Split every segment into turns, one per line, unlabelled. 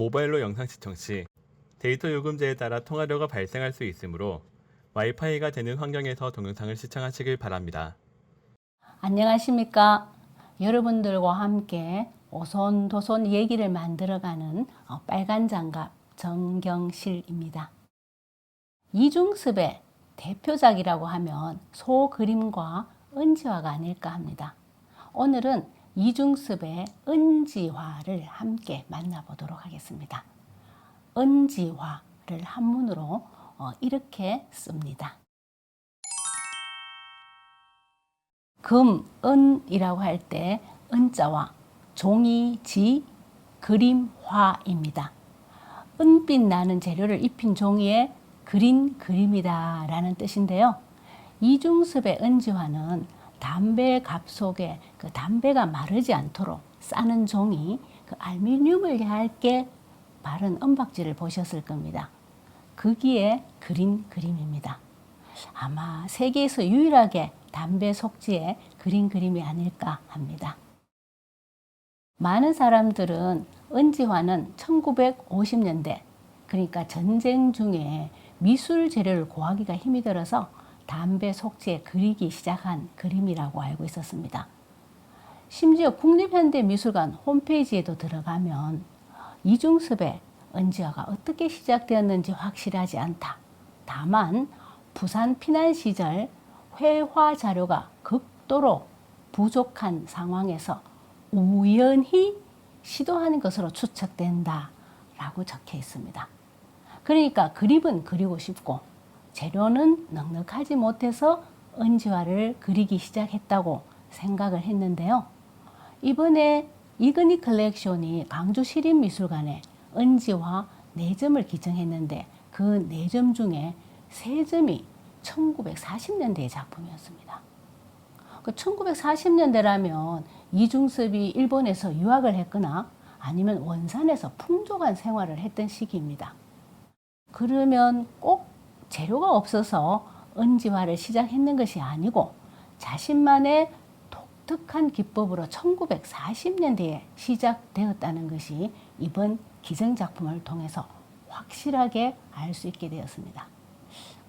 모바일로 영상 시청 시 데이터 요금제에 따라 통화료가 발생할 수 있으므로 와이파이가 되는 환경에서 동영상을 시청하시길 바랍니다.
안녕하십니까. 여러분들과 함께 오손도손 얘기를 만들어가는 어, 빨간 장갑 정경실입니다. 이중습의 대표작이라고 하면 소 그림과 은지화가 아닐까 합니다. 오늘은 이중습의 은지화를 함께 만나보도록 하겠습니다. 은지화를 한문으로 어, 이렇게 씁니다. 금, 은이라고 할 때 은자와 종이, 지, 그림, 화입니다. 은빛 나는 재료를 입힌 종이에 그린 그림이다 라는 뜻인데요. 이중습의 은지화는 담배 갑 속에 그 담배가 마르지 않도록 싸는 종이 그 알루미늄을 얇게 바른 은박지를 보셨을 겁니다. 거기에 그린 그림입니다. 아마 세계에서 유일하게 담배 속지에 그린 그림이 아닐까 합니다. 많은 사람들은 은지화는 1950년대, 그러니까 전쟁 중에 미술 재료를 구하기가 힘이 들어서 담배 속지에 그리기 시작한 그림이라고 알고 있었습니다. 심지어 국립현대미술관 홈페이지에도 들어가면 이중섭의 은지화가 어떻게 시작되었는지 확실하지 않다. 다만 부산 피난 시절 회화 자료가 극도로 부족한 상황에서 우연히 시도하는 것으로 추측된다. 라고 적혀 있습니다. 그러니까 그림은 그리고 싶고 재료는 넉넉하지 못해서 은지화를 그리기 시작했다고 생각을 했는데요. 이번에 이그니 컬렉션이 강주 시립미술관에 은지화 4점을 기증했는데 그 4점 중에 3점이 1940년대의 작품이었습니다. 그 1940년대라면 이중섭이 일본에서 유학을 했거나 아니면 원산에서 풍족한 생활을 했던 시기입니다. 그러면 꼭 재료가 없어서 은지화를 시작했는 것이 아니고 자신만의 독특한 기법으로 1940년대에 시작되었다는 것이 이번 기증작품을 통해서 확실하게 알 수 있게 되었습니다.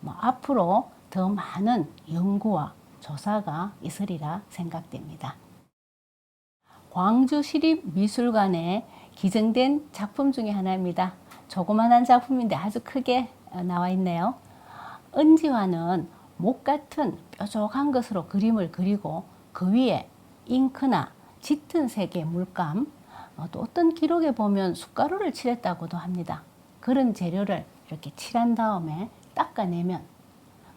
뭐 앞으로 더 많은 연구와 조사가 있으리라 생각됩니다. 광주시립미술관에 기증된 작품 중에 하나입니다. 조그만한 작품인데 아주 크게 나와 있네요. 은지화는 목 같은 뾰족한 것으로 그림을 그리고 그 위에 잉크나 짙은 색의 물감, 어, 또 어떤 기록에 보면 숟가루를 칠했다고도 합니다. 그런 재료를 이렇게 칠한 다음에 닦아내면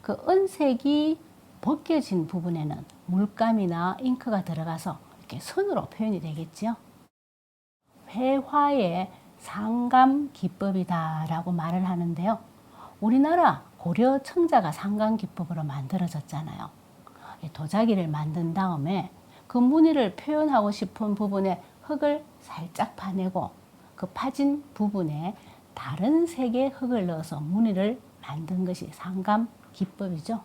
그 은색이 벗겨진 부분에는 물감이나 잉크가 들어가서 이렇게 선으로 표현이 되겠죠. 회화의 상감 기법이다라고 말을 하는데요. 우리나라 고려 청자가 상감 기법으로 만들어졌잖아요. 도자기를 만든 다음에 그 무늬를 표현하고 싶은 부분에 흙을 살짝 파내고 그 파진 부분에 다른 색의 흙을 넣어서 무늬를 만든 것이 상감 기법이죠.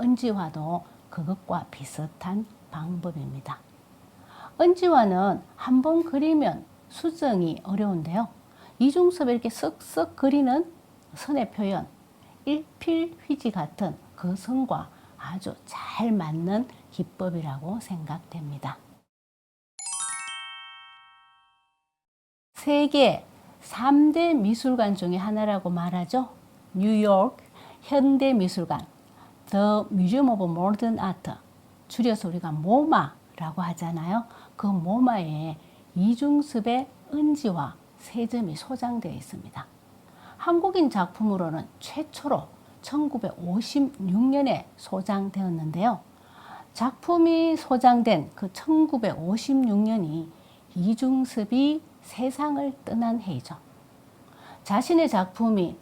은지화도 그것과 비슷한 방법입니다. 은지화는 한 번 그리면 수정이 어려운데요. 이중섭 이렇게 쓱쓱 그리는 선의 표현, 일필휘지 같은 그 선과 아주 잘 맞는 기법이라고 생각됩니다. 세계 3대 미술관 중에 하나라고 말하죠. 뉴욕 현대미술관, The Museum of Modern Art, 줄여서 우리가 모마라고 하잖아요. 그 모마에 이중섭의 은지와 세 점이 소장되어 있습니다. 한국인 작품으로는 최초로 1956년에 소장되었는데요. 작품이 소장된 그 1956년이 이중섭이 세상을 떠난 해이죠. 자신의 작품이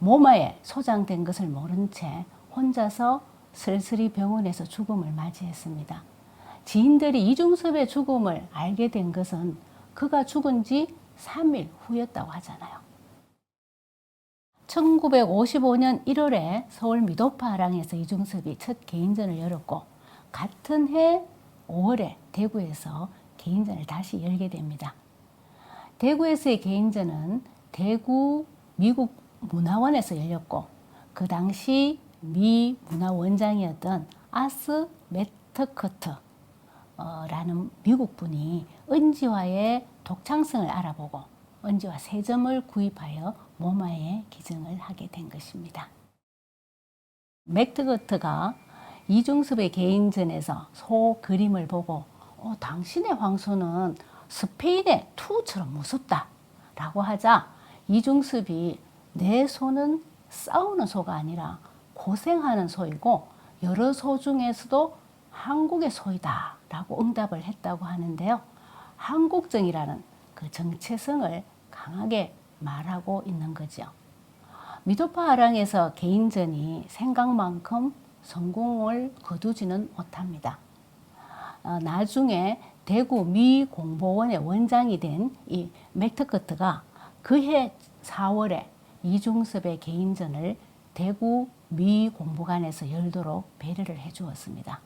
모마에 소장된 것을 모른 채 혼자서 슬슬히 병원에서 죽음을 맞이했습니다. 지인들이 이중섭의 죽음을 알게 된 것은 그가 죽은 지 3일 후였다고 하잖아요. 1955년 1월에 서울 미도파 하랑에서 이중섭이 첫 개인전을 열었고 같은 해 5월에 대구에서 개인전을 다시 열게 됩니다. 대구에서의 개인전은 대구 미국 문화원에서 열렸고 그 당시 미 문화원장이었던 아스 메터커트라는 미국 분이 은지화의 독창성을 알아보고 은지화 세 점을 구입하여 모마에 기증을 하게 된 것입니다. 맥트거트가 이중섭의 개인전에서 소 그림을 보고 어, 당신의 황소는 스페인의 투처럼 무섭다 라고 하자 이중섭이 내 소는 싸우는 소가 아니라 고생하는 소이고 여러 소 중에서도 한국의 소이다 라고 응답을 했다고 하는데요. 한국정이라는 그 정체성을 강하게 말하고 있는 거죠. 미도파 아랑에서 개인전이 생각만큼 성공을 거두지는 못합니다. 어, 나중에 대구 미 공보원의 원장이 된 이 맥터커트가 그해 4월에 이중섭의 개인전을 대구 미 공보관에서 열도록 배려를 해 주었습니다.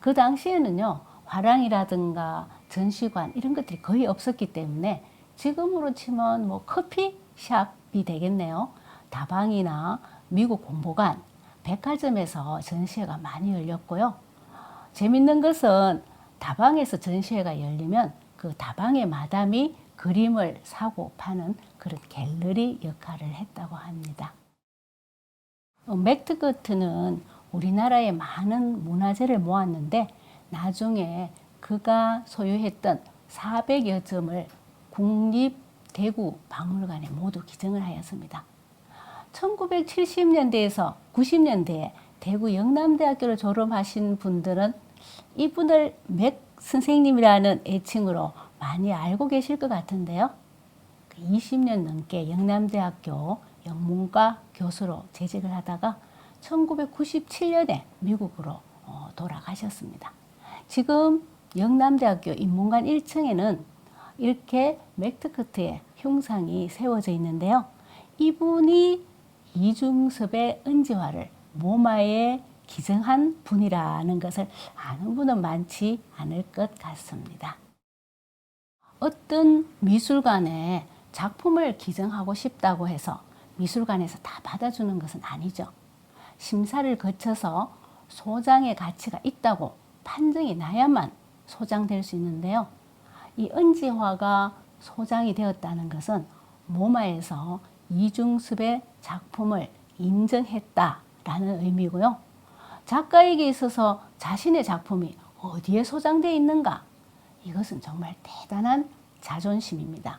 그 당시에는요, 화랑이라든가 전시관 이런 것들이 거의 없었기 때문에 지금으로 치면 뭐 커피숍이 되겠네요. 다방이나 미국 공보관, 백화점에서 전시회가 많이 열렸고요. 재밌는 것은 다방에서 전시회가 열리면 그 다방의 마담이 그림을 사고 파는 그런 갤러리 역할을 했다고 합니다. 어, 맥트거트는 우리나라의 많은 문화재를 모았는데 나중에 그가 소유했던 400여 점을 국립 대구 박물관에 모두 기증을 하였습니다. 1970년대에서 90년대에 대구 영남대학교를 졸업하신 분들은 이분을 맥 선생님이라는 애칭으로 많이 알고 계실 것 같은데요. 20년 넘게 영남대학교 영문과 교수로 재직을 하다가 1997년에 미국으로 어, 돌아가셨습니다. 지금 영남대학교 인문관 1층에는 이렇게 맥트커트의 흉상이 세워져 있는데요. 이분이 이중섭의 은지화를 모마에 기증한 분이라는 것을 아는 분은 많지 않을 것 같습니다. 어떤 미술관에 작품을 기증하고 싶다고 해서 미술관에서 다 받아주는 것은 아니죠. 심사를 거쳐서 소장의 가치가 있다고 판정이 나야만 소장될 수 있는데요. 이 은지화가 소장이 되었다는 것은 모마에서 이중섭의 작품을 인정했다라는 의미고요. 작가에게 있어서 자신의 작품이 어디에 소장되어 있는가? 이것은 정말 대단한 자존심입니다.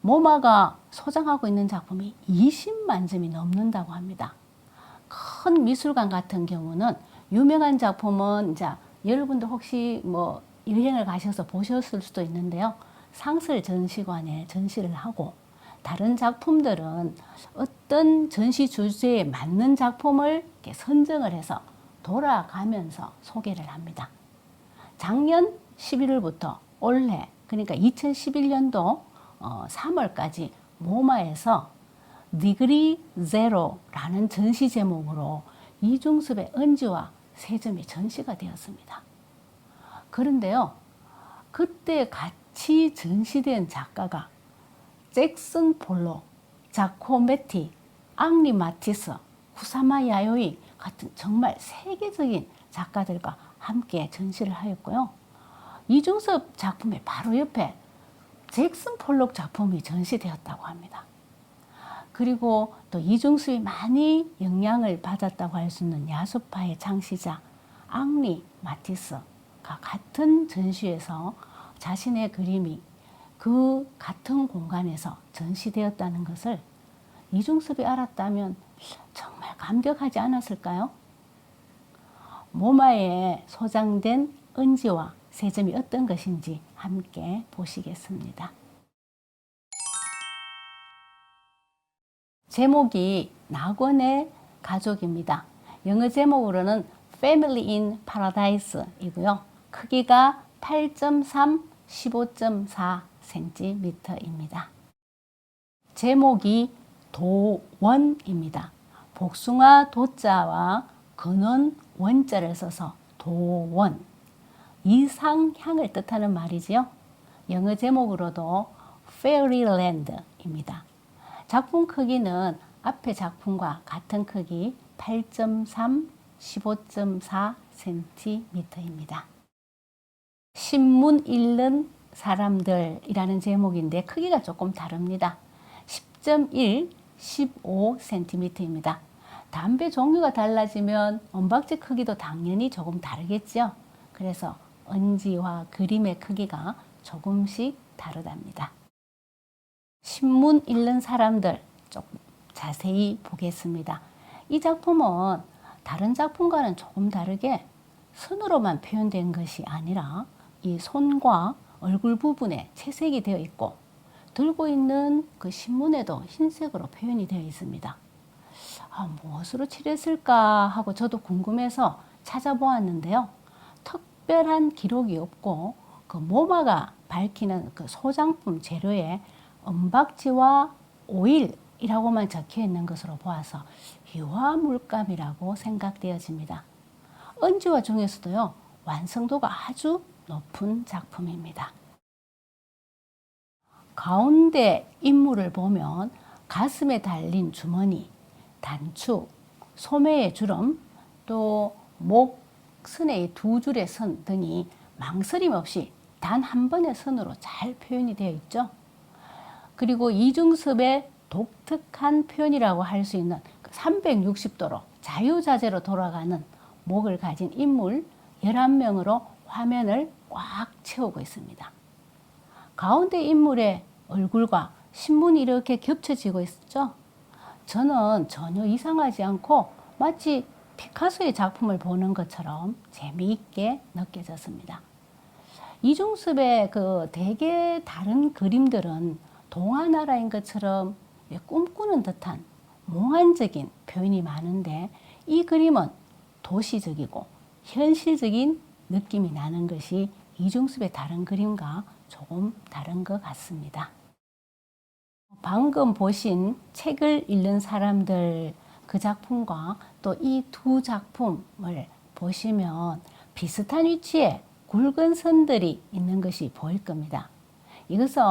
모마가 소장하고 있는 작품이 20만 점이 넘는다고 합니다. 큰 미술관 같은 경우는 유명한 작품은 이제 여러분도 혹시 뭐 여행을 가셔서 보셨을 수도 있는데요. 상설 전시관에 전시를 하고 다른 작품들은 어떤 전시 주제에 맞는 작품을 선정을 해서 돌아가면서 소개를 합니다. 작년 11월부터 올해 그러니까 2011년도 3월까지 모마에서 디그리 제로라는 전시 제목으로 이중섭의 은지와 세 점이 전시가 되었습니다. 그런데요, 그때 같이 전시된 작가가 잭슨 폴로, 자코메티, 앙리 마티스, 후사마 야요이 같은 정말 세계적인 작가들과 함께 전시를 하였고요. 이중섭 작품의 바로 옆에 잭슨 폴록 작품이 전시되었다고 합니다. 그리고 또 이중섭이 많이 영향을 받았다고 할 수 있는 야수파의 창시자 앙리 마티스가 같은 전시에서 자신의 그림이 그 같은 공간에서 전시되었다는 것을 이중섭이 알았다면 정말 감격하지 않았을까요? 모마에 소장된 은지와 세점이 어떤 것인지 함께 보시겠습니다. 제목이 낙원의 가족입니다. 영어 제목으로는 Family in Paradise이고요. 크기가 8.3, 15.4cm입니다. 제목이 도원입니다. 복숭아 도자와 근원 원자를 써서 도원. 이상향을 뜻하는 말이지요. 영어 제목으로도 Fairyland입니다. 작품 크기는 앞의 작품과 같은 크기 8.3, 15.4 cm입니다. 신문 읽는 사람들이라는 제목인데 크기가 조금 다릅니다. 10.1, 15cm입니다. 담배 종류가 달라지면 언박지 크기도 당연히 조금 다르겠죠. 그래서 언지와 그림의 크기가 조금씩 다르답니다. 신문 읽는 사람들 조금 자세히 보겠습니다. 이 작품은 다른 작품과는 조금 다르게 손으로만 표현된 것이 아니라 이 손과 얼굴 부분에 채색이 되어 있고 들고 있는 그 신문에도 흰색으로 표현이 되어 있습니다. 아, 무엇으로 칠했을까 하고 저도 궁금해서 찾아보았는데요. 특별한 기록이 없고 그 모마가 밝히는 그 소장품 재료에 은박지와 오일이라고만 적혀 있는 것으로 보아서 유화 물감이라고 생각되어집니다. 은지화 중에서도요 완성도가 아주 높은 작품입니다. 가운데 인물을 보면 가슴에 달린 주머니, 단축, 소매의 주름, 또 목, 선의 두 줄의 선 등이 망설임 없이 단 한 번의 선으로 잘 표현이 되어 있죠. 그리고 이중섭의 독특한 표현이라고 할 수 있는 360도로 자유자재로 돌아가는 목을 가진 인물 11명으로 화면을 꽉 채우고 있습니다. 가운데 인물의 얼굴과 신문이 이렇게 겹쳐지고 있죠. 저는 전혀 이상하지 않고 마치 피카소의 작품을 보는 것처럼 재미있게 느껴졌습니다. 이중섭의 그 되게 다른 그림들은 동화나라인 것처럼 꿈꾸는 듯한 몽환적인 표현이 많은데 이 그림은 도시적이고 현실적인 느낌이 나는 것이 이중섭의 다른 그림과 조금 다른 것 같습니다. 방금 보신 책을 읽는 사람들 그 작품과 또 이 두 작품을 보시면 비슷한 위치에 굵은 선들이 있는 것이 보일 겁니다. 이것은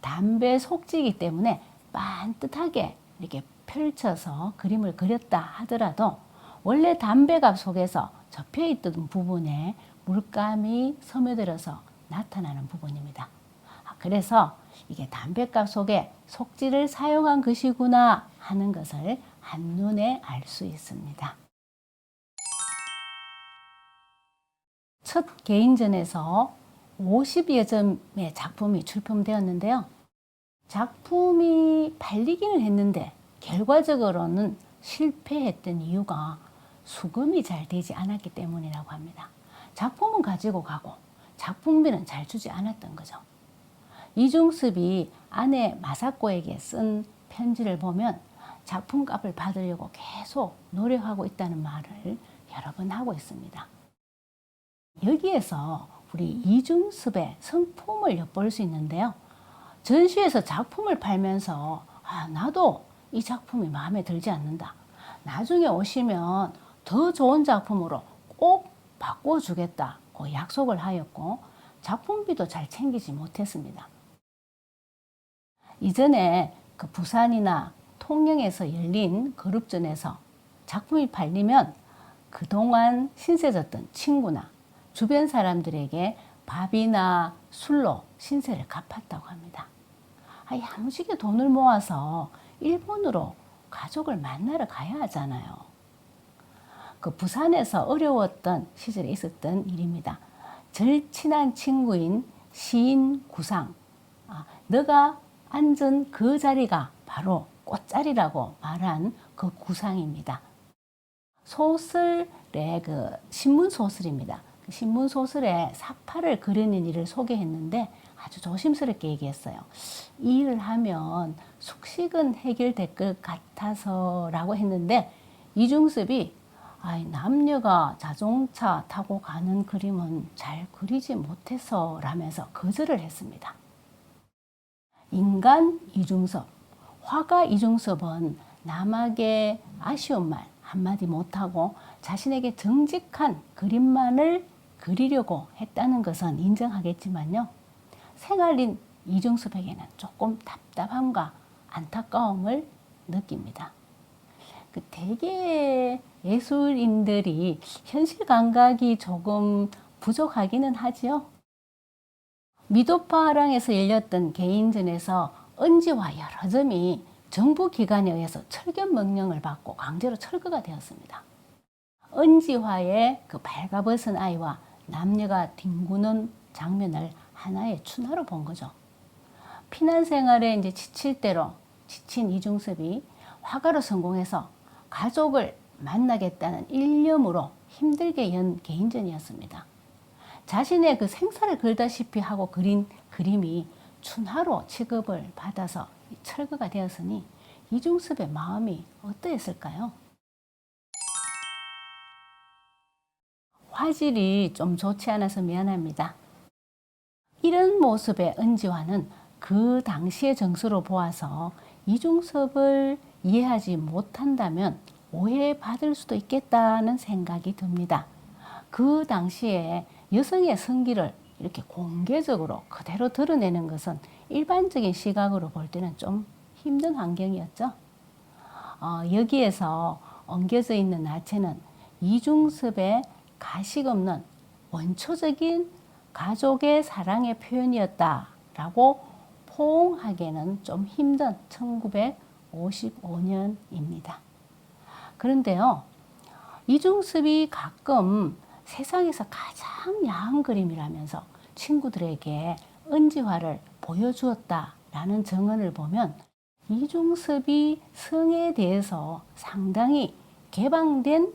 담배 속지이기 때문에 반듯하게 이렇게 펼쳐서 그림을 그렸다 하더라도 원래 담배갑 속에서 접혀 있던 부분에 물감이 스며들어서 나타나는 부분입니다. 아, 그래서 이게 담배갑 속에 속지를 사용한 것이구나 하는 것을 한눈에 알 수 있습니다. 첫 개인전에서 50여 점의 작품이 출품되었는데요. 작품이 팔리기는 했는데 결과적으로는 실패했던 이유가 수금이 잘 되지 않았기 때문이라고 합니다. 작품은 가지고 가고 작품비는 잘 주지 않았던 거죠. 이중섭이 아내 마사코에게 쓴 편지를 보면 작품값을 받으려고 계속 노력하고 있다는 말을 여러 번 하고 있습니다. 여기에서 우리 이중섭의 성품을 엿볼 수 있는데요. 전시에서 작품을 팔면서 아, 나도 이 작품이 마음에 들지 않는다. 나중에 오시면 더 좋은 작품으로 꼭 바꿔주겠다고 약속을 하였고 작품비도 잘 챙기지 못했습니다. 이전에 그 부산이나 통영에서 열린 그룹전에서 작품이 팔리면 그동안 신세졌던 친구나 주변 사람들에게 밥이나 술로 신세를 갚았다고 합니다. 아, 야무지게 돈을 모아서 일본으로 가족을 만나러 가야 하잖아요. 그 부산에서 어려웠던 시절에 있었던 일입니다. 절친한 친구인 시인 구상, 아, 너가 앉은 그 자리가 바로 꽃자리라고 말한 그 구상입니다. 소설의 그 신문 소설입니다. 그 신문 소설에 사파를 그리는 일을 소개했는데 아주 조심스럽게 얘기했어요. 이 일을 하면 숙식은 해결될 것 같아서라고 했는데 이중섭이 아이, 남녀가 자동차 타고 가는 그림은 잘 그리지 못해서 라면서 거절을 했습니다. 인간 이중섭, 화가 이중섭은 남에게 아쉬운 말 한마디 못하고 자신에게 정직한 그림만을 그리려고 했다는 것은 인정하겠지만요. 생활인 이중섭에게는 조금 답답함과 안타까움을 느낍니다. 그 대개 예술인들이 현실 감각이 조금 부족하기는 하지요. 미도파랑에서 열렸던 개인전에서 은지와 여러 점이 정부 기관에 의해서 철견 명령을 받고 강제로 철거가 되었습니다. 은지화의 그 발가벗은 아이와 남녀가 뒹구는 장면을 하나의 춘화로 본 거죠. 피난 생활에 이제 지칠 대로 지친 이중섭이 화가로 성공해서 가족을 만나겠다는 일념으로 힘들게 연 개인전이었습니다. 자신의 그 생사를 걸다시피 하고 그린 그림이 춘화로 취급을 받아서 철거가 되었으니 이중섭의 마음이 어떠했을까요? 화질이 좀 좋지 않아서 미안합니다. 이런 모습의 은지화는 그 당시의 정서로 보아서 이중섭을 이해하지 못한다면 오해받을 수도 있겠다는 생각이 듭니다. 그 당시에 여성의 성기를 이렇게 공개적으로 그대로 드러내는 것은 일반적인 시각으로 볼 때는 좀 힘든 환경이었죠. 어, 여기에서 엉겨져 있는 나체는 이중섭의 가식 없는 원초적인 가족의 사랑의 표현이었다라고 포옹하기에는 좀 힘든 1955년입니다. 그런데요, 이중섭이 가끔 세상에서 가장 야한 그림이라면서 친구들에게 은지화를 보여주었다라는 증언을 보면 이중섭이 성에 대해서 상당히 개방된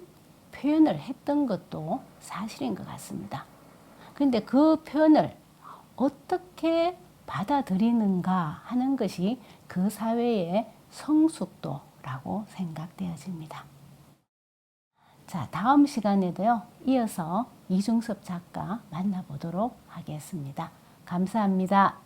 표현을 했던 것도 사실인 것 같습니다. 그런데 그 표현을 어떻게 받아들이는가 하는 것이 그 사회의 성숙도라고 생각되어집니다. 자, 다음 시간에도요, 이어서 이중섭 작가 만나보도록 하겠습니다. 감사합니다.